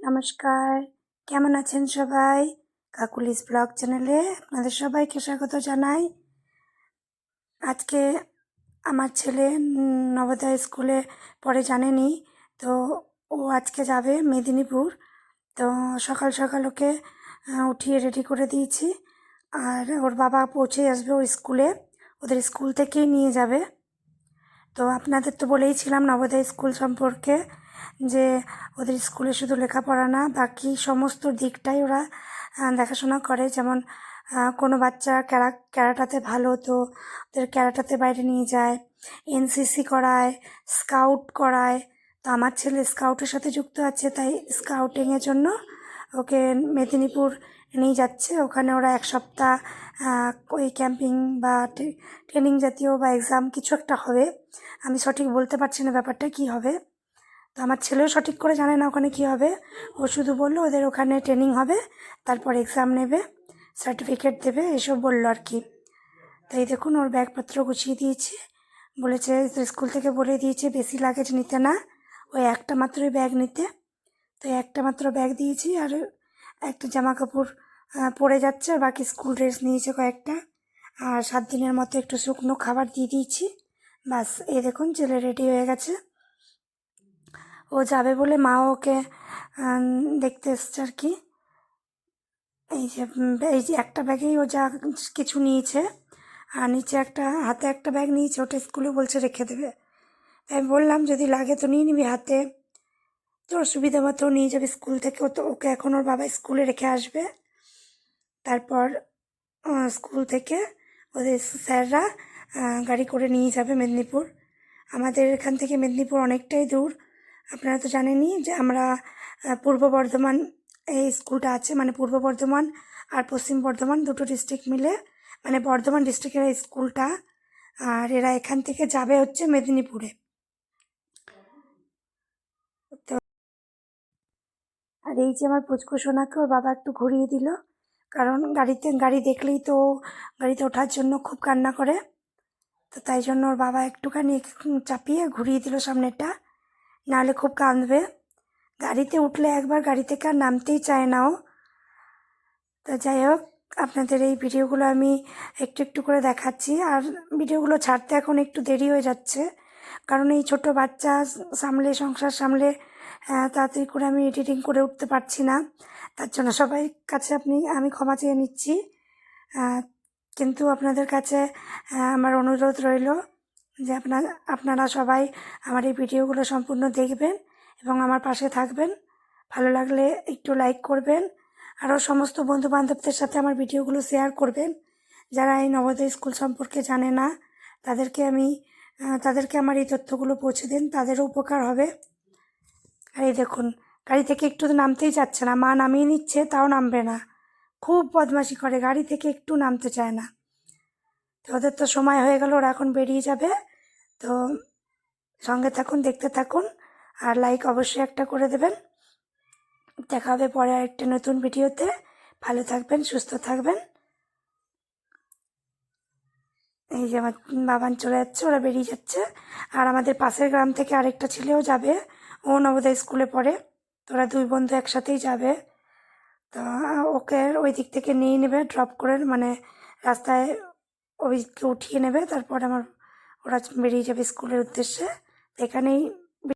নমস্কার। কেমন আছেন সবাই? কাকুলিস ব্লগ চ্যানেলে আপনাদের সবাইকে স্বাগত জানাই। আজকে আমার ছেলে নবোদয় স্কুলে পড়ে জানেনি, তো ও আজকে যাবে মেদিনীপুর। তো সকাল সকাল ওকে উঠিয়ে রেডি করে দিয়েছি। আর ওর বাবা পৌঁছে আসবে ওর স্কুলে। ওদের স্কুল থেকেই নিয়ে যাবে। তো আপনাদের তো বলেইছিলাম নবোদয় স্কুল সম্পর্কে। যে ওদের স্কুলে শুধু লেখাপড়া না, বাকি সমস্ত দিকটাই ওরা দেখাশোনা করে। যেমন কোনো বাচ্চা ক্যারা, ক্যারাটাতে ভালো তো ওদের ক্যারাটাতে বাইরে নিয়ে যায়, এনসিসি করায়, স্কাউট করায়। তো আমার ছেলে স্কাউটের সাথে যুক্ত আছে, তাই স্কাউটিংয়ের জন্য ওকে মেদিনীপুর নিয়ে যাচ্ছে। ওখানে ওরা এক সপ্তাহ ওই ক্যাম্পিং বা ট্রেনিং জাতীয় বা এক্সাম কিছু একটা হবে। আমি সঠিক বলতে পারছি না ব্যাপারটা কী হবে। তো আমার ছেলেও সঠিক করে জানে না ওখানে কী হবে। ও শুধু বলল, ওদের ওখানে ট্রেনিং হবে, তারপর এক্সাম নেবে সার্টিফিকেট দেবে, এসব বলল আর কি। তাই দেখুন, ওর ব্যাগপত্র গুছিয়ে দিয়েছি। বলেছে স্কুল থেকে বলে দিয়েছে, বেশি লাগেজ নিতে না। ওই একটা মাত্রই ব্যাগ নিতে। তো একটা মাত্র ব্যাগ দিয়েছি আর একটা জামা কাপড় পরে যাচ্ছে আর বাকি স্কুল ড্রেস নিয়েছে কয়েকটা। আর সাত দিনের মতো একটু শুকনো খাবার দিয়ে দিয়েছি। বাস, এই দেখুন, ছেলে রেডি হয়ে গেছে। ও যাবে বলে মা ওকে দেখতে এসছে আর কি। এই যে এই যে একটা ব্যাগেই ও যা কিছু নিয়েছে, আর নিচে একটা, হাতে একটা ব্যাগ নিয়েছে, ওটা স্কুলে বলছে রেখে দেবে। আমি বললাম, যদি লাগে তো নিয়ে নিবি হাতে। তোর সুবিধা মতো নিয়ে যাবে স্কুল থেকে, ও তো, ওকে এখন ওর বাবা স্কুলে রেখে আসবে। তারপর স্কুল থেকে ওদের স্যাররা গাড়ি করে নিয়ে যাবে মেদিনীপুর। আমাদের এখান থেকে মেদিনীপুর অনেকটাই দূর। আপনারা তো জানেনই যে আমরা পূর্ব বর্ধমান এই স্কুলটা আছে মানে পূর্ব বর্ধমান আর পশ্চিম বর্ধমান দুটো ডিস্ট্রিক্ট মিলে মানে বর্ধমান ডিস্ট্রিক্টের এই স্কুলটা আর এরা এখান থেকে যাবে হচ্ছে মেদিনীপুরে। তো আর এই যে আমার পুচকু সোনাকে ওর বাবা একটু ঘুরিয়ে দিল, কারণ গাড়িতে, গাড়ি দেখলেই তো গাড়িতে ওঠার জন্য খুব কান্না করে। তো তাই জন্য ওর বাবা একটুখানি চাপিয়ে ঘুরিয়ে দিল সামনেটা নাহলে খুব কাঁদবে। গাড়িতে উঠলে একবার গাড়ি থেকে আর নামতেই চায় না ও। তো যাই হোক, আপনাদের এই ভিডিওগুলো আমি একটু একটু করে দেখাচ্ছি। আর ভিডিওগুলো ছাড়তে এখন একটু দেরি হয়ে যাচ্ছে। কারণ এই ছোট বাচ্চা সামলে, সংসার সামলে তাড়াতাড়ি করে আমি এডিটিং করে উঠতে পারছি না। তার জন্য সবাই কাছে আপনি, আমি ক্ষমা চেয়ে নিচ্ছি। কিন্তু আপনাদের কাছে আমার অনুরোধ রইল যে আপনার, আপনারা সবাই আমার এই ভিডিওগুলো সম্পূর্ণ দেখবেন এবং আমার পাশে থাকবেন। ভালো লাগলে একটু লাইক করবেন। আরও সমস্ত বন্ধু বান্ধবদের সাথে আমার ভিডিওগুলো শেয়ার করবেন। যারা এই নবোদয় স্কুল সম্পর্কে জানে না, তাদেরকে আমি তাদেরকে আমার এই তথ্যগুলো পৌঁছে দিন, তাদেরও উপকার হবে। আর এই দেখুন, গাড়ি থেকে একটু নামতেই চাচ্ছে না, মা নামিয়ে নিচ্ছে, তাও নামবে না। খুব বদমাশি করে, গাড়ি থেকে একটু নামতে চায় না। তো ওদের তো সময় হয়ে গেল, ওরা এখন বেরিয়ে যাবে। তো সঙ্গে থাকুন, দেখতে থাকুন আর লাইক অবশ্যই একটা করে দেবেন। দেখা হবে পরে আরেকটা নতুন ভিডিওতে। ভালো থাকবেন, সুস্থ থাকবেন। এই যে আমার বাবান চলে যাচ্ছে, ওরা বেরিয়ে যাচ্ছে। আর আমাদের পাশের গ্রাম থেকে আরেকটা ছেলেও যাবে, ও নবোদয় স্কুলে পড়ে। তো ওরা দুই বন্ধু একসাথেই যাবে। তো ওকে ওই দিক থেকে নিয়ে নেবে ড্রপ করে মানে রাস্তায় ওইকে উঠিয়ে নেবে, তারপর আমার ওরা বেরিয়ে যাবে স্কুলের উদ্দেশ্যে। এখানেই